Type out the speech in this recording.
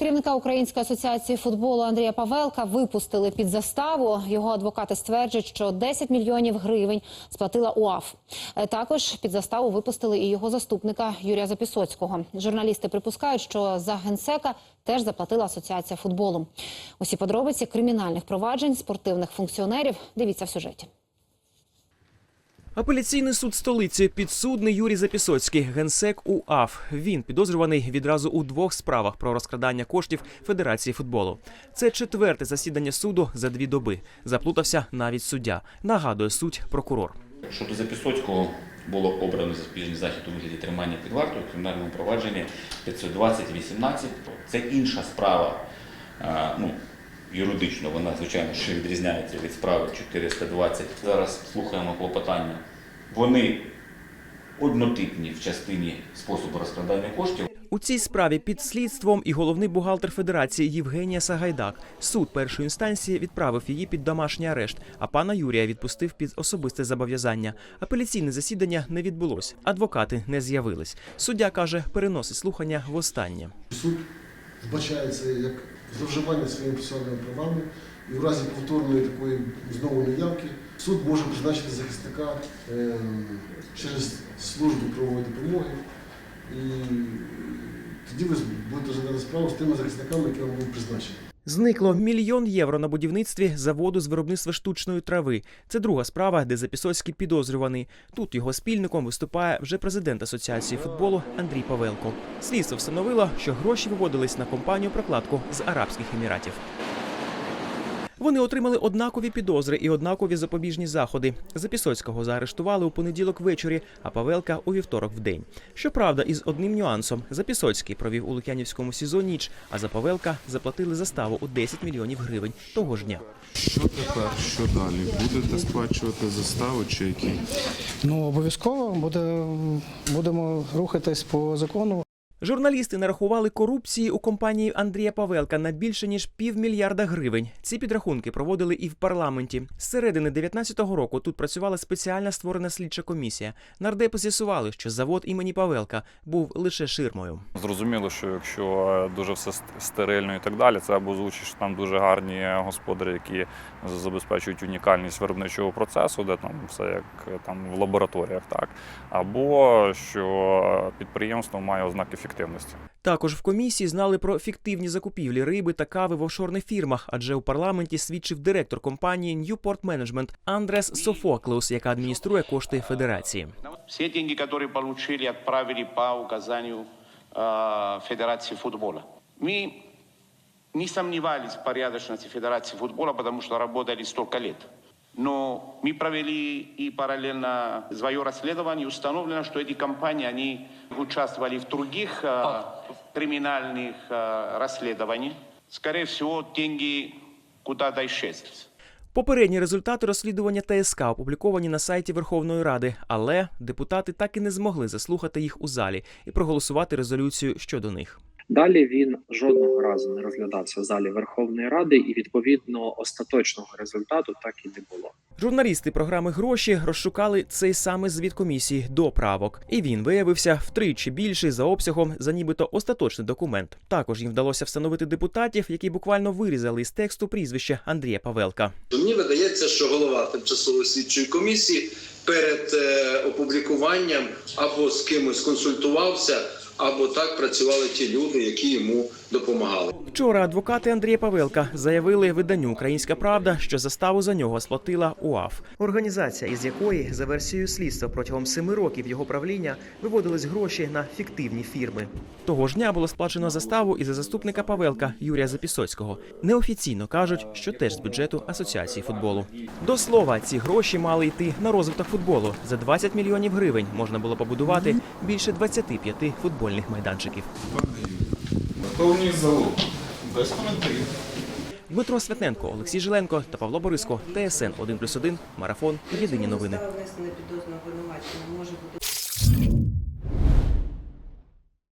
Керівника Української асоціації футболу Андрія Павелка випустили під заставу. Його адвокати стверджують, що 10 мільйонів гривень сплатила УАФ. Е, Також під заставу випустили і його заступника Юрія Запісоцького. Журналісти припускають, що за генсека теж заплатила асоціація футболу. Усі подробиці кримінальних проваджень спортивних функціонерів. Дивіться в сюжеті. Апеляційний суд столиці підсудний Юрій Запісоцький, генсек УАФ. Він підозрюваний відразу у двох справах про розкрадання коштів Федерації футболу. Це четверте засідання суду за дві доби. Заплутався навіть суддя. Нагадує суть прокурор. Щодо Запісоцького було обрано запобіжний захід у вигляді тримання під вартою в кримінальному провадженні 520-18. Це інша справа. Е, Ну, юридично вона, звичайно, ще відрізняється від справи 420. Зараз слухаємо клопотання. Вони однотипні в частині способу розкрадання коштів. У цій справі під слідством і головний бухгалтер Федерації Євгенія Сагайдак. Суд першої інстанції відправив її під домашній арешт, а пана Юрія відпустив під особисте зобов'язання. Апеляційне засідання не відбулось. Адвокати не з'явились. Суддя каже, переносить слухання в останнє. Суд вбачається як зловживання своїми процесуальними правами і в разі повторної такої знову неявки суд може призначити захисника е, через службу правової допомоги. І тоді ви будете розглядати справу з тими захисниками, які вам будуть призначені. Зникло мільйон євро на будівництві заводу з виробництва штучної трави. Це друга справа, де Запісоцький підозрюваний. Тут його спільником виступає вже президент асоціації футболу Андрій Павелко. Слідство встановило, що гроші виводились на компанію прокладку з Арабських Еміратів. Вони отримали однакові підозри і однакові запобіжні заходи. Запісоцького заарештували у понеділок ввечері, а Павелка у вівторок вдень. Щоправда, із одним нюансом: Запісоцький провів у Лук'янівському СІЗО ніч, а за Павелка заплатили заставу у 10 мільйонів гривень того ж дня. Що тепер? Що далі? Будете сплачувати заставу чи які? Ну, обов'язково буде, будемо рухатись по закону. Журналісти нарахували корупції у компанії Андрія Павелка на більше ніж півмільярда гривень. Ці підрахунки проводили і в парламенті. З середини 19-го року тут працювала спеціальна створена слідча комісія. Нардепи з'ясували, що завод імені Павелка був лише ширмою. Зрозуміло, що якщо е, дуже все стерильно і так далі, це або звучить, що там дуже гарні господарі, які забезпечують унікальність виробничого процесу, де там все як е, там в лабораторіях, так або що підприємство має ознаки ефективності. Також в комісії знали про фіктивні закупівлі риби та кави в офшорних фірмах, адже у парламенті свідчив директор компанії Newport Management Андрес Софоклеус, яка адмініструє кошти федерації. Все деньги, которые получили, отправили по указанию э, Федерации футбола. Мы не сомневались в порядочности Федерации футбола, потому что работали столько лет. Но мы провели и параллельно свое расследование. Установлено, что эти компании, они участвовали в других э, криминальных э, расследованиях. Скорее всего, деньги куда-то исчезли. Попередні результати розслідування ТСК опубліковані на сайті Верховної Ради, але депутати так і не змогли заслухати їх у залі і проголосувати резолюцію щодо них. Далі він жодного разу не розглядався в залі Верховної Ради, і відповідно остаточного результату так і не було. Журналісти програми гроші розшукали цей самий звіт комісії до правок, і він виявився втричі більший за обсягом за нібито остаточний документ. Також їм вдалося встановити депутатів, які буквально вирізали із тексту прізвище Андрія Павелка. Мені видається, що голова тимчасової слідчої комісії перед е, опублікуванням або з кимось консультувався, або так працювали ті люди, які йому допомагали. Вчора адвокати Андрія Павелка заявили виданню Українська Правда, що заставу за нього сплатила УАФ, організація, із якої за версією слідства протягом семи років його правління виводились гроші на фіктивні фірми. Того ж дня було сплачено заставу і за заступника Павелка Юрія Запісоцького. Неофіційно кажуть, що теж з бюджету асоціації футболу. До слова, ці гроші мали йти на розвиток футболу. За 20 мільйонів гривень можна було побудувати більше 25 футбольних майданчиків. Повні залог. Без коментарів. Дмитро Святненко, Олексій Жиленко та Павло Бориско. ТСН 1+,1, Марафон. Єдині новини.